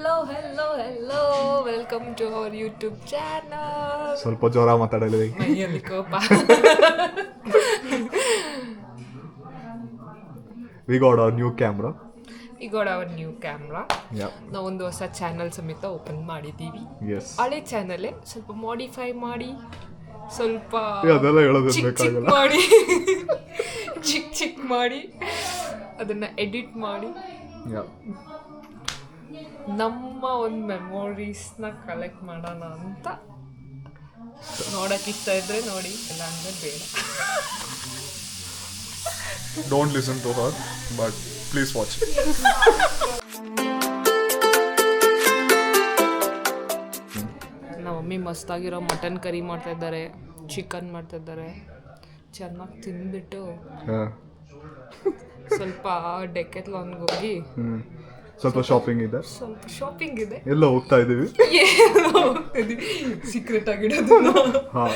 Hello hello hello welcome to our YouTube channel ಸ್ವಲ್ಪ ಜ್ವರ ಮಾತಾಡಲಿ. ಮೈಯಲ್ಲಿ ಕೋಪ. We got our new camera got our new camera yeah ಒಂದು ಹೊಸ ಚಾನಲ್ ಸಮೇತ ಓಪನ್ ಮಾಡಿದ್ದೀವಿ. ಹಳೆ ಚಾನಲ್ಲೇ ಸ್ವಲ್ಪ ಮಾಡಿಫೈ ಮಾಡಿ ಸ್ವಲ್ಪ ಚಿಕ್ಕ ಚಿಕ್ಕ ಮಾಡಿ. ಚಿಕ್ ಚಿಕ್ ಮಾಡಿ ಅದನ್ನ ಎಡಿಟ್ ಮಾಡಿ. ಯಾ ನಮ್ಮ ಒಂದು ಮೆಮೊರೀಸ್ನ ಕಲೆಕ್ಟ್ ಮಾಡೋಣ ಅಂತ ನೋಡೋಕ್ಕಿಷ್ಟ ಇದ್ರೆ ನೋಡಿ ಇಲ್ಲ ಅಂದ್ರೆ ಬೇಡ. Don't listen to her but please watch ನಮ್ಮ ಮಮ್ಮಿ ಮಸ್ತಾಗಿರೋ ಮಟನ್ ಕರಿ ಮಾಡ್ತಾ ಇದ್ದಾರೆ ಚಿಕನ್ ಮಾಡ್ತಾ ಇದ್ದಾರೆ ಚೆನ್ನಾಗಿ ತಿಂದ್ಬಿಟ್ಟು ಸ್ವಲ್ಪ ಡೆಕೆತ್ಲಾನ್ಗೆ ಹೋಗಿ ಸ್ವಲ್ಪ ಶಾಪಿಂಗ್ ಇದೆ. ಸ್ವಲ್ಪ ಶಾಪಿಂಗ್ ಇದೆ. ಎಲ್ಲ ಹೋಗ್ತಾ ಇದೀವಿ ಸೀಕ್ರೆಟ್ ಆಗಿಡೋದು ಹಾ.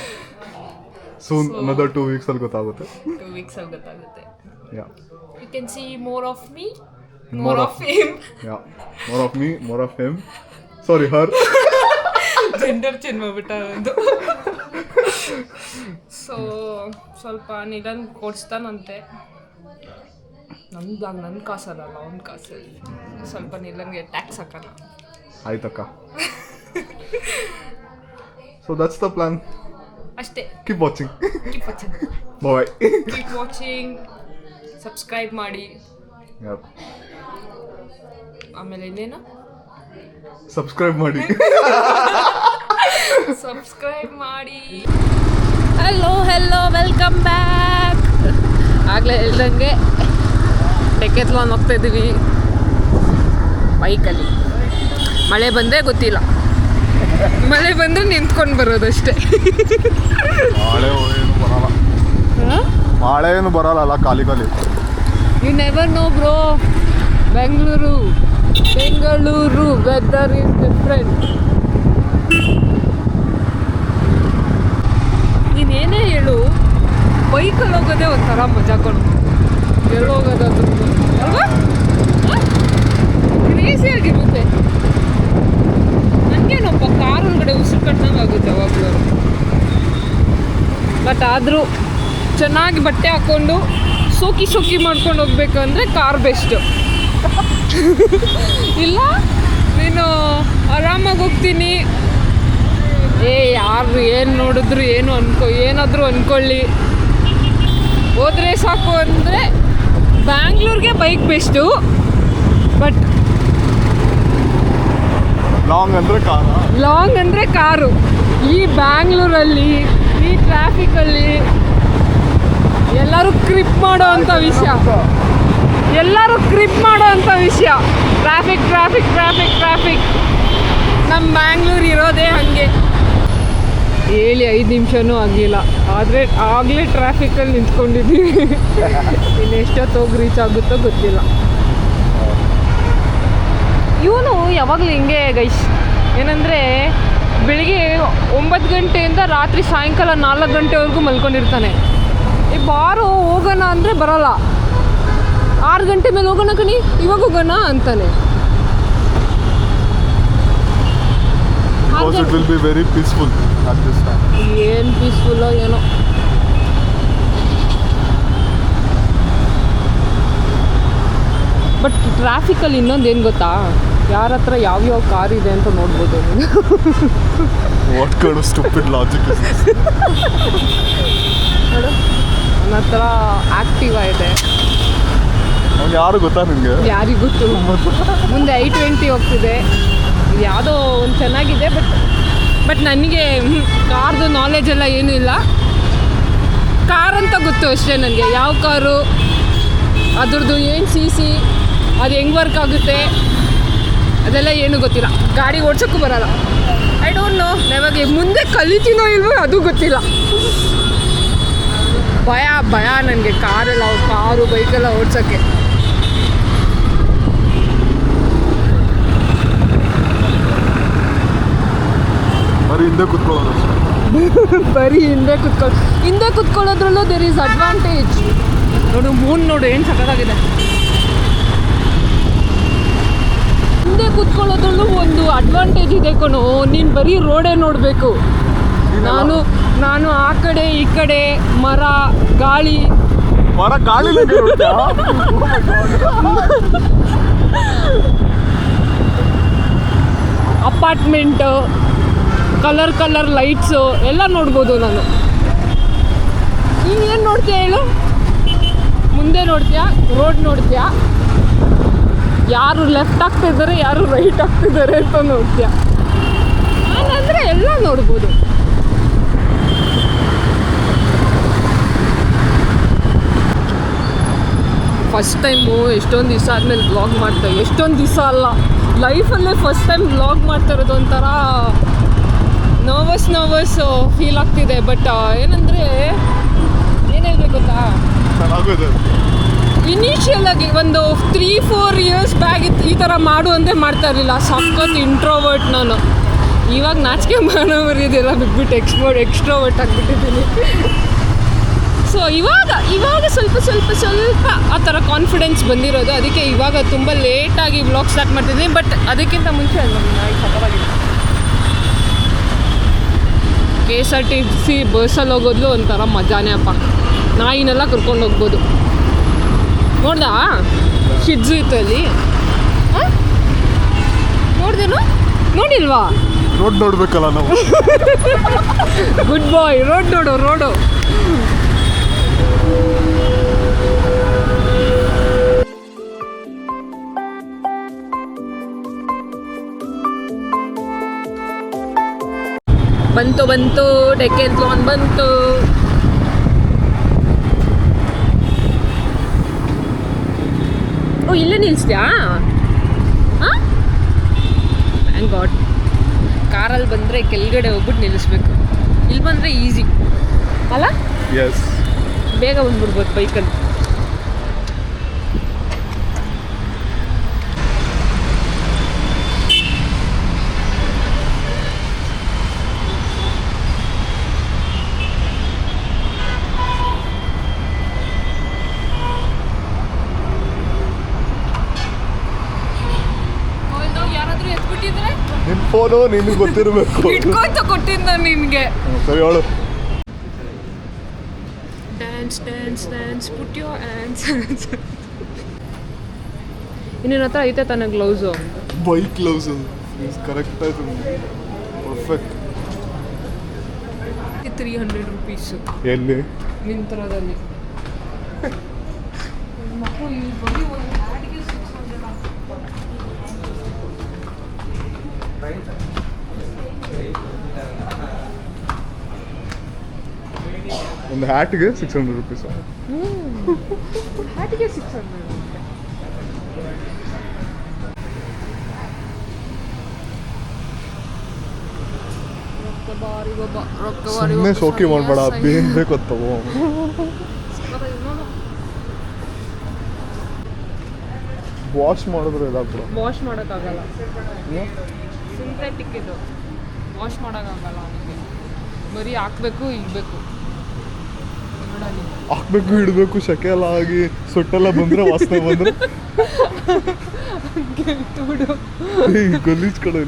ಸೂನ್ ಅನದರ್ ಟೂ ವೀಕ್ಸ್ ಅಲ್ಲಿ ಗೊತ್ತಾಗುತ್ತೆ. ಟೂ ವೀಕ್ಸ್ ಅಲ್ಲಿ ಗೊತ್ತಾಗುತ್ತೆ. Yeah you can see more of me more of him yeah more of me more of him sorry her gender change ಮಾಡ್ಬಿಟ್ಟ ಒಂದು. ಸೊ ಸ್ವಲ್ಪ ನಿಧಾನ ಕೊಡಿಸ್ತಾನಂತೆ. ನಮ್ದು ನನ್ನ ಕಾಸಲ್ಲ ಅವ್ನ ಕಾಸಲ್ಲಿ ಸ್ವಲ್ಪ ನಿಲ್ಲಂಗೆ ಟ್ಯಾಕ್ಸ್ ಹಾಕಲ್ಲ. ಆಯ್ತಕ್ಕ. ಸೊ ದಟ್ಸ್ ದ ಪ್ಲಾನ್ ಅಷ್ಟೇ. Keep watching keep watching bye keep watching subscribe ಮಾಡಿ. ಆಮೇಲೆ ಇನ್ನೇನು? ಸಬ್ಸ್ಕ್ರೈಬ್ ಮಾಡಿ. ಸಬ್ಸ್ಕ್ರೈಬ್ ಮಾಡಿ. ಹಲೋ ಹೆಲೋ ವೆಲ್ಕಮ್ ಬ್ಯಾಕ್ ಆಗಲೇ ಹೇಳ್ದಂಗೆ ಡೆಕೆತ್ಲಾನ್ ಹೋಗ್ತಾ ಇದ್ದೀವಿ. ಬೈಕಲ್ಲಿ. ಮಳೆ ಬಂದೇ ಗೊತ್ತಿಲ್ಲ. ಮಳೆ ಬಂದರೆ ನಿಂತ್ಕೊಂಡು ಬರೋದಷ್ಟೇ ಮಳೆ ಏನು ಬರಲ್ಲ. ಮಳೆ ಏನು ಬರಲ್ಲ ಖಾಲಿ ಖಾಲಿ. You never know bro Bengaluru Bengaluru weather is different ನೀನೇನೇ ಹೇಳು ಬೈಕಲ್ಲಿ ಹೋಗೋದೇ ಒಂಥರ ಮಜಾ ಕೊಡು. ಎಲ್ಲೋಗೋದಾದ್ರೂ ಆಗಿರುತ್ತೆ. ನನಗೇನಪ್ಪ ಕಾರ್ ಒಳಗಡೆ ಉಸಿರು ಕಟ್ಟಂಗೆ ಆಗುತ್ತೆ ಯಾವಾಗಲೂ ಬಟ್ ಆದರೂ ಚೆನ್ನಾಗಿ ಬಟ್ಟೆ ಹಾಕ್ಕೊಂಡು ಸೋಕಿ ಸೋಕಿ ಮಾಡ್ಕೊಂಡು ಹೋಗ್ಬೇಕು ಅಂದರೆ ಕಾರ್ ಬೆಸ್ಟು ಇಲ್ಲ, ನೀನು ಆರಾಮಾಗಿ ಹೋಗ್ತೀನಿ. ಏ ಯಾರು ಏನು ನೋಡಿದ್ರು ಏನು ಅನ್ಕೋ, ಏನಾದರೂ ಅಂದ್ಕೊಳ್ಳಿ ಹೋದ್ರೆ ಸಾಕು ಅಂದರೆ ಬ್ಯಾಂಗ್ಳೂರಿಗೆ ಬೈಕ್ ಬೆಸ್ಟು ಬಟ್ ಲಾಂಗ್ ಅಂದ್ರೆ ಕಾರು ಲಾಂಗ್ ಅಂದರೆ ಕಾರು. ಈ ಬ್ಯಾಂಗ್ಳೂರಲ್ಲಿ ಈ ಟ್ರಾಫಿಕಲ್ಲಿ ಎಲ್ಲರೂ ಕ್ರಿಪ್ ಮಾಡೋ ಅಂಥ ವಿಷಯ. ಎಲ್ಲರೂ ಕ್ರಿಪ್ ಮಾಡೋ ಅಂಥ ವಿಷಯ. ಟ್ರಾಫಿಕ್ ಟ್ರಾಫಿಕ್ ಟ್ರಾಫಿಕ್ ಟ್ರಾಫಿಕ್ ನಮ್ಮ ಬ್ಯಾಂಗ್ಳೂರು ಇರೋದೇ ಹಾಗೆ. ಹೇಳಿ ಐದು ನಿಮಿಷನೂ ಆಗಿಲ್ಲ. ಆದರೆ ಆಗಲೇ ಟ್ರಾಫಿಕಲ್ಲಿ ನಿಂತ್ಕೊಂಡಿದ್ದೀವಿ. ಇನ್ನು ಎಷ್ಟೊತ್ತು ಹೋಗಿ ರೀಚ್ ಆಗುತ್ತೋ ಗೊತ್ತಿಲ್ಲ ಇವನು ಯಾವಾಗಲೂ ಹಿಂಗೆ ಗೈಸ್ ಏನಂದರೆ ಬೆಳಿಗ್ಗೆ ಒಂಬತ್ತು ಗಂಟೆಯಿಂದ ರಾತ್ರಿ ಸಾಯಂಕಾಲ ನಾಲ್ಕು ಗಂಟೆವರೆಗೂ ಮಲ್ಕೊಂಡಿರ್ತಾನೆ. ಈ ಬಾರು ಹೋಗೋಣ ಅಂದರೆ ಬರೋಲ್ಲ. ಆರು ಗಂಟೆ ಮೇಲೆ ಹೋಗೋಣ ಕಣಿ ಇವಾಗ ಹೋಗೋಣ ಅಂತಾನೆ. ವೆರಿ ಪೀಸ್ಫುಲ್ ಏನು ಪೀಸ್ಫುಲ್ಲೋ ಏನೋ. ಬಟ್ ಟ್ರಾಫಿಕಲ್ಲಿ ಇನ್ನೊಂದು ಏನು ಗೊತ್ತಾ? ಯಾರ ಹತ್ರ ಯಾವ್ಯಾವ ಕಾರ್ ಇದೆ ಅಂತ ನೋಡ್ಬೋದು what kind of stupid logic ನೋಡು ನನ್ನ ಹತ್ರ ಆಕ್ಟಿವಾ ಇದೆ. ಅವ್ನು ಯಾರು ಗೊತ್ತಾ ನಿಮಗೆ? ಯಾರಿಗೂ ಗೊತ್ತು. ಮುಂದೆ ಐ ಟ್ವೆಂಟಿ ಹೋಗ್ತಿದೆ. ಯಾವುದೋ ಒಂದು ಚೆನ್ನಾಗಿದೆ ಬಟ್ ಬಟ್ ನನಗೆ ಕಾರ್ದು ನಾಲೆಜ್ ಎಲ್ಲ ಏನೂ ಇಲ್ಲ. ಕಾರ್ ಅಂತ ಗೊತ್ತು ಅಷ್ಟೇ ನನಗೆ. ಯಾವ ಕಾರು? ಅದ್ರದ್ದು ಏನು ಸಿ ಸಿ ಅದು ಹೆಂಗೆ ವರ್ಕ್ ಆಗುತ್ತೆ? ಅದೆಲ್ಲ ಏನೂ ಗೊತ್ತಿಲ್ಲ. ಗಾಡಿ ಓಡ್ಸೋಕ್ಕೂ ಬರಲ್ಲ. ಐ ಡೋಂಟ್ ನೋ ನಮಗೆ ಮುಂದೆ ಕಲಿತೀನೋ ಇಲ್ವೋ ಅದು ಗೊತ್ತಿಲ್ಲ. ಭಯ ಭಯ ನನಗೆ ಕಾರೆಲ್ಲ ಕಾರು ಬೈಕೆಲ್ಲ ಓಡ್ಸೋಕ್ಕೆ. ಬರೀ ಹಿಂದೆ ಕುತ್ಕೊಳ್ಳೋದು ಬರೀ ಹಿಂದೆ ಕುತ್ಕೊಳ್ಳಿ ಹಿಂದೆ ಕುತ್ಕೊಳ್ಳೋದ್ರಲ್ಲೂ ದೇರ್ ಈಸ್ ಅಡ್ವಾಂಟೇಜ್ ನೋಡು ಮೂನ್ ನೋಡು ಏನು ಸಕ್ಕತ್ತಾಗಿದೆ ಹಿಂದೆ ಕುತ್ಕೊಳ್ಳೋದ್ರಲ್ಲೂ ಅಡ್ವಾಂಟೇಜ್ ಇದೆ ಕಣೋ. ನೀನು ಬರೀ ರೋಡೇ ನೋಡಬೇಕು. ನಾನು ನಾನು ಆ ಕಡೆ ಈ ಕಡೆ ಮರ ಗಾಳಿ. ಮರ ಗಾಳಿ ಅಪಾರ್ಟ್ಮೆಂಟು ಕಲರ್ ಕಲರ್ ಲೈಟ್ಸು ಎಲ್ಲ ನೋಡ್ಬೋದು ನಾನು. ನೀನು ಏನು ನೋಡ್ತೀಯ ಹೇಳು? ಮುಂದೆ ನೋಡ್ತೀಯಾ? ರೋಡ್ ನೋಡ್ತೀಯಾ? ಯಾರು ಲೆಫ್ಟ್ ಆಗ್ತಿದ್ದಾರೆ, ಯಾರು ರೈಟ್ ಆಗ್ತಿದ್ದಾರೆ ಅಂತ ನೋಡ್ತೀಯ? ನಾನಂದರೆ ಎಲ್ಲ ನೋಡ್ಬೋದು. ಫಸ್ಟ್ ಟೈಮು ಎಷ್ಟೊಂದು ದಿವಸ ಆದಮೇಲೆ ಬ್ಲಾಗ್ ಮಾಡ್ತಾ, ಎಷ್ಟೊಂದು ದಿವಸ ಅಲ್ಲ ಲೈಫಲ್ಲೇ ಫಸ್ಟ್ ಟೈಮ್ ಬ್ಲಾಗ್ ಮಾಡ್ತಾ ಇರೋದು ಒಂಥರ ನರ್ವಸ್ ನರ್ವಸ್ ಫೀಲ್ ಆಗ್ತಿದೆ ಬಟ್ ಏನಂದರೆ ಏನು ಹೇಳ್ಬೇಕು ಗೊತ್ತಾ? ಇನಿಷಿಯಲ್ ಆಗಿ ಒಂದು ತ್ರೀ ಫೋರ್ ಇಯರ್ಸ್ ಬ್ಯಾಗ್ ಈ ಥರ ಮಾಡು ಅಂದರೆ ಮಾಡ್ತಾ ಇರಲಿಲ್ಲ. ಸಖತ್ ಇಂಟ್ರೋವರ್ಟ್ ನಾನು. ಇವಾಗ ನಾಚಿಕೆ ಮಾಡೋರಿದೆಲ್ಲ ಬಿಟ್ಬಿಟ್ಟು ಎಕ್ಸ್ಪೋರ್ಟ್ ಎಕ್ಸ್ಟ್ರೋವರ್ಟ್ ಆಗಿಬಿಟ್ಟಿದ್ದೀನಿ. ಸೊ ಇವಾಗ ಇವಾಗ ಸ್ವಲ್ಪ ಸ್ವಲ್ಪ ಸ್ವಲ್ಪ ಆ ಥರ ಕಾನ್ಫಿಡೆನ್ಸ್ ಬಂದಿರೋದು. ಅದಕ್ಕೆ ಇವಾಗ ತುಂಬ ಲೇಟಾಗಿ ವ್ಲಾಗ್ ಸ್ಟಾರ್ಟ್ ಮಾಡ್ತಿದ್ದೀನಿ. ಬಟ್ ಅದಕ್ಕಿಂತ ಮುಂಚೆ ನಮ್ಮ ನಾಯಿ K S R T C ಬಸ್ಸಲ್ಲಿ ಹೋಗೋದ್ಲು ಒಂಥರ ಮಜಾನೇ ಅಪ್ಪ. ನಾಯಿನೆಲ್ಲ ಕರ್ಕೊಂಡು ಹೋಗ್ಬೋದು. ನೋಡ್ದಾ? ಶಿಡ್ಜು ಇತ್ತು ಅಲ್ಲಿ. ನೋಡ್ದೇನು? ನೋಡಿಲ್ವಾ? ರೋಡ್ ನೋಡ್ಬೇಕಲ್ಲ ನಾವು. ಗುಡ್ ಬಾಯ್ ರೋಡ್ ನೋಡು ರೋಡು ಬಂತು ಬಂತು ಡೆಕೆತ್ಲಾನ್ ಬಂತು. ಇಲ್ಲೇ ನಿಲ್ಸ್ದ್ಯಾ ಹಾಂ? ಥ್ಯಾಂಕ್ ಗಾಡ್ ಕಾರಲ್ಲಿ ಬಂದರೆ ಕೆಳಗಡೆ ಹೋಗ್ಬಿಟ್ಟು ನಿಲ್ಲಿಸ್ಬೇಕು. ಇಲ್ಲಿ ಬಂದರೆ ಈಸಿ ಅಲ್ಲ? ಎಸ್ ಬೇಗ ಬಂದ್ಬಿಡ್ಬೋದು ಬೈಕಲ್ಲಿ ಫೋನು ನಿಮ್ಗೆ ಗೊತ್ತಿರಬೇಕು. ಇಟ್ಕೊಂತ ಕೊಟ್ಟಿದ್ದ ನಿನಗೆ. ಸರಿ ಹೇಳು. Dance dance dance put your hands ಇನ್ನೇನ ಹತ್ರ ಐತೆ ತಾನೆ ಗ್ಲೌಸು ಬೈಕ್ ಗ್ಲೌಸ್ ಕರೆಕ್ಟ್ ಆಯ್ತು. ಪರ್ಫೆಕ್ಟ್ ತ್ರೀ ಹಂಡ್ರೆಡ್ ರುಪೀಸು ಎಲ್ಲಿ? ಮಿಂತ್ರದಲ್ಲಿ ಮಕ್ಕಳು ಇಲ್ಲಿ ಬರೀ ಒಂದು ಒಂದು ಹ್ಯಾಟ್ಗೆ ಸಿಕ್ಸ್ ಹಂಡ್ರೆಡ್ ರುಪೀಸ್ ಹ್ಯಾಟಿಗೆ ಸಿಕ್ಸ್ ಹಂಡ್ರೆಡ್ ಸುಮ್ಮನೆ ಶೋಕಿ ಮಾಡಬೇಡ ಬೇಗ ಬೇಕು ತಗೋ ವಾಶ್ ಮಾಡಿದ್ರೆ ಇದಾಗ್ಬಿಡ ವಾಶ್ ಮಾಡೋಕ್ಕಾಗಲ್ಲ. ಸಿಂಥೆಟಿಕ್ ಇದು ವಾಶ್ ಮಾಡೋಕ್ಕಾಗಲ್ಲ ಬರೀ ಹಾಕ್ಬೇಕು ಇಡಬೇಕು. ಹಾಕ್ಬೇಕು ಇಡಬೇಕು ಶಕೆ ಎಲ್ಲ ಆಗಿ ಸೊಟ್ಟೆಲ್ಲ ಬಂದ್ರೆ ವಾಸನೆ ಬಂದ್ರೆ. ಗಲೀಜ್ ಕಡೆ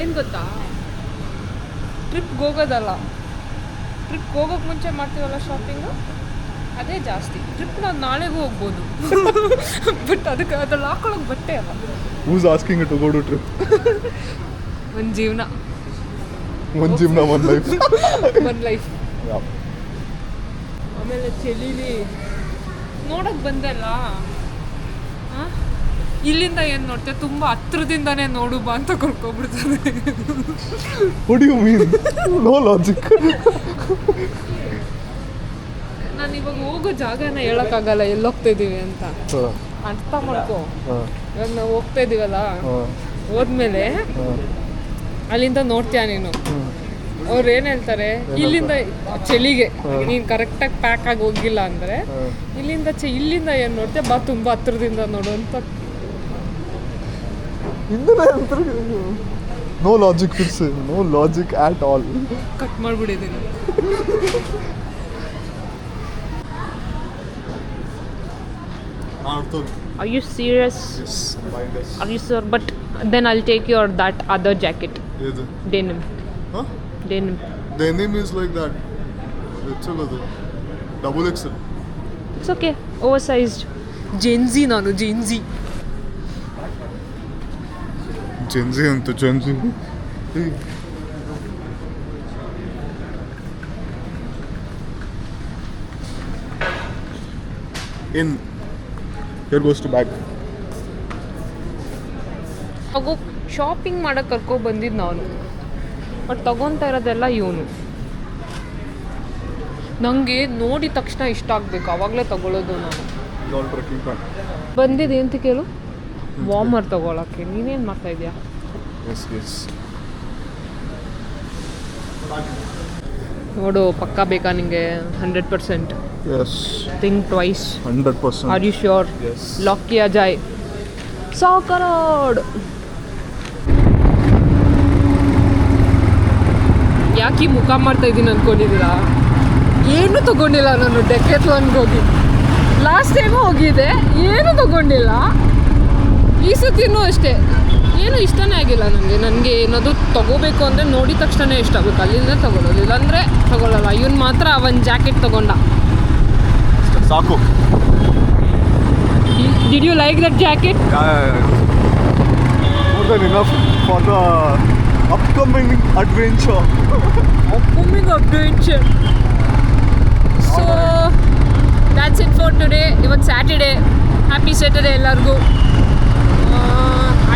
ಏನು ಗೊತ್ತಾ? ಟ್ರಿಪ್ಗೆ ಹೋಗೋದಲ್ಲ. ಟ್ರಿಪ್ಗೆ ಹೋಗೋಕೆ ಮುಂಚೆ ಮಾಡ್ತೀವಲ್ಲ ಶಾಪಿಂಗು ಅದೇ ಜಾಸ್ತಿ. ಟ್ರಿಪ್ ನಾವು ನಾಳೆಗೂ ಹೋಗ್ಬೋದು. ಬಟ್ ಅದಕ್ಕೆ ಅದ್ರಲ್ಲಿ ಹಾಕೊಳ್ಳೋಕೆ ಬಟ್ಟೆ ಅಲ್ಲ. Who's asking to go trip ಒಂದು ಜೀವನ. ಒಂದು ಜೀವನ ಒಂದು ಲೈಫ್ ಒಂದು ಲೈಫ್ ಆಮೇಲೆ ಚಳಿಲಿ ನೋಡಕ್ ಬಂದಲ್ಲ ಆ? ಇಲ್ಲಿಂದ ಏನು ನೋಡ್ತೆ? ತುಂಬ ಹತ್ರದಿಂದಾನೇ ನೋಡು ಬಾ ಅಂತ ಕರ್ಕೊಬಿಡ್ತಾರೆ what you mean no logic ನಾನು ಇವಾಗ ಹೋಗೋ ಜಾಗನ ಹೇಳೋಕ್ಕಾಗಲ್ಲ ಎಲ್ಲಿ ಹೋಗ್ತಾ ಇದೀವಿ ಅಂತ. ಅರ್ಥ ಮಾಡ್ಕೋ. ಇವಾಗ ನಾವು ಹೋಗ್ತಾ ಇದೀವಲ್ಲ? ಹೋದ್ಮೇಲೆ ಅಲ್ಲಿಂದ ನೋಡ್ತೀಯಾ ನೀನು? ಅವ್ರು ಏನು ಹೇಳ್ತಾರೆ ಇಲ್ಲಿಂದ ಚಳಿಗೆ ನೀನು ಕರೆಕ್ಟಾಗಿ ಪ್ಯಾಕ್ ಆಗಿ ಹೋಗಿಲ್ಲ ಅಂದ್ರೆ ಇಲ್ಲಿಂದ ಚೆ ಇಲ್ಲಿಂದ ಏನು ನೋಡ್ತೀಯ? ಬಾ ತುಂಬಾ ಹತ್ರದಿಂದ ನೋಡು ಅಂತ. No logic fix no logic at all cut ಮಾಡಿಬಿಟ್ಟಿದ್ದೀನಿ Are you serious? Yes bind yes Are you sure? But then I'll take your that other jacket. Denim. Huh? Denim. Denim is like that. Double XL. It's okay. Oversized. Gen Z nanu, Gen Z. Gen Z and to Gen Z. In. Here goes to back. I go shopping ಮಾಡಕ್ಕೆ ಕರ್ಕೊ ಬಂದಿದ್ದು ನಾನು. But ತಗೊತಾ ಇರೋದೆಲ್ಲ ಇವನು. ನನಗೆ ನೋಡಿದ ತಕ್ಷಣ ಇಷ್ಟ ಆಗಬೇಕು. ಆವಾಗಲೇ ತಗೊಳ್ಳೋದು ನಾನು. ಬಂದಿದೆ ಅಂತ ಕೇಳು? ವಾರ್ಮರ್ ತಗೊಳಕ್ಕೆ. ನೀನೇನು ಮಾಡ್ತಾ ಇದೀಯಾ? ನೋಡು ಪಕ್ಕ ಬೇಕಾ ನಿಂಗೆ? Hundred percent yes think twice hundred percent are you sure yes ಅಜಾಯ್ ಸಾಕರೋಡ್ ಸौ ಕರೋಡ್ ಯಾಕೆ ಮುಖ ಮಾಡ್ತಾ ಇದ್ದೀನಿ ಅನ್ಕೊಂಡಿದ್ದೀರಾ? ಏನು ತಗೊಂಡಿಲ್ಲ ನಾನು ಡೆಕೆತ್ಲಾನ್ಗೆ ಹೋಗಿ. ಲಾಸ್ಟ್ ಟೈಮು ಹೋಗಿದ್ದೆ ಏನು ತಗೊಂಡಿಲ್ಲ. ಈ ಸತಿನೂ ಅಷ್ಟೇ. ಏನು ಇಷ್ಟನೇ ಆಗಿಲ್ಲ ನನಗೆ ನನಗೆ ಏನಾದರೂ ತಗೋಬೇಕು ಅಂದರೆ ನೋಡಿದ ತಕ್ಷಣ ಇಷ್ಟ ಆಗಬೇಕು. ಅಲ್ಲಿಂದ ತಗೊಳ್ಳೋದು. ಇಲ್ಲಾಂದರೆ ತಗೊಳ್ಳಲ್ಲ. ಇವನು ಮಾತ್ರ ಒಂದು ಜಾಕೆಟ್ ತಗೊಂಡ. ಸಾಕು. Did you like that jacket more adventure. upcoming adventure. So, that's it for today. ಇವತ್ತು ಸ್ಯಾಟರ್ಡೇ ಹ್ಯಾಪಿ ಸ್ಯಾಟರ್ಡೇ ಎಲ್ಲರಿಗೂ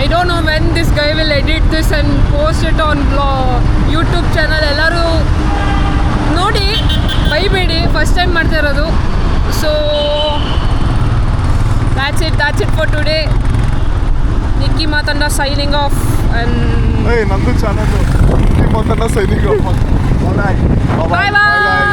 I don't know when this guy will edit this and post it on blah YouTube channel ಎಲ್ಲರೂ ನೋಡಿ. ಬೈಬೇಡಿ first time ಮಾಡ್ತಾ ಇರೋದು. So that's it that's it for today Nikki Mathanda signing off and ಏಯ್ ನಂದು channel ನಿಮ್ಮನ್ನ signing Bye bye.